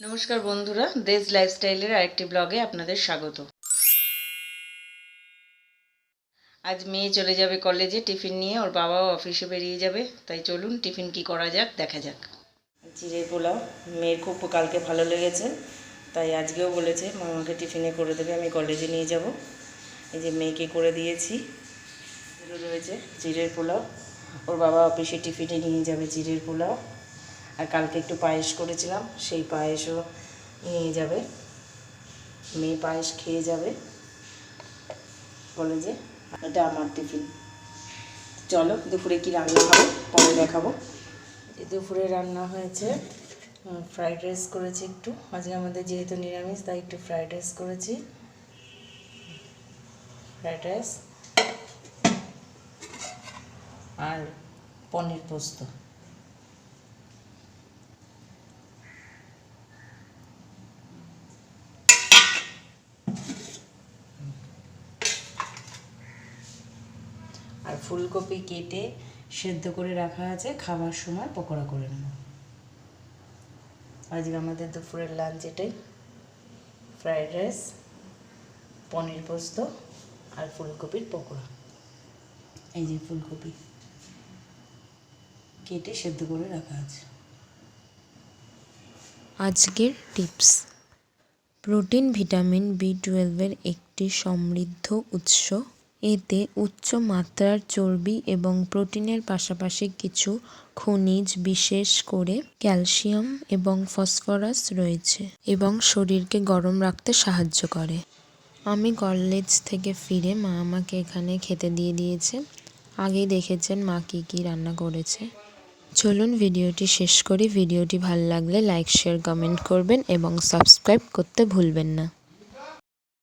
নমস্কার বন্ধুরা দেশ লাইফস্টাইলের আরেকটি ব্লগে আপনাদের স্বাগত। আজ মেয়ে চলে যাবে কলেজে, টিফিন নিয়ে, ওর বাবাও অফিসে বেরিয়ে যাবে, তাই চলুন টিফিন কি করা যাক, দেখা যাক। চিড়ে পোলাও, মেয়ের খুব কালকে ভালো লেগেছে, তাই আজকেও বলেছে, মামাকে টিফিনে করে দেবে, আমি কলেজে নিয়ে যাব। এই যে মেয়েকে করে দিয়েছি, রয়েছে চিড়ের পোলাও। ওর বাবা অফিসে টিফিনে নিয়ে যাবে চিড়ের পোলাও। আর কালকে একটু পায়েস করেছিলাম, সেই পায়েসও নিয়ে যাবে। মেয়ে পায়েস খেয়ে যাবে। কলেজে এটা আমার টিফিন। চলো, দুপুরে কি রান্না হবে? পরে দেখাবো। দুপুরে রান্না হয়েছে ফ্রাইড রাইস করেছি একটু। আজকে আমাদের যেহেতু নিরামিষ, তাই একটু ফ্রাইড রাইস করেছি। ফ্রাইড রাইস আর পনির পোস্ত। আর ফুলকপি কেটে সেদ্ধ করে রাখা আছে খাবার সময় পকোড়া করে নেব। আজকে আমাদের দুপুরের লাঞ্চ এটাই। ফ্রাইড রাইস পনির পোস্ত আর ফুলকপির পকোড়া। এই যে ফুলকপি কেটে সেদ্ধ করে রাখা আছে। আজকের টিপস। প্রোটিন, ভিটামিন বি টুয়েলভের একটি সমৃদ্ধ উৎস। এতে উচ্চ মাত্রার চর্বি এবং প্রোটিনের পাশাপাশি কিছু খনিজ, বিশেষ করে ক্যালসিয়াম এবং ফসফরাস রয়েছে এবং শরীরকে গরম রাখতে সাহায্য করে। আমি কলেজ থেকে ফিরে মা আমাকে এখানে খেতে দিয়ে দিয়েছে। আগেই দেখেছেন মা কী কী রান্না করেছে। চলুন ভিডিওটি শেষ করি। ভিডিওটি ভালো লাগলে লাইক, শেয়ার, কমেন্ট করবেন এবং সাবস্ক্রাইব করতে ভুলবেন না।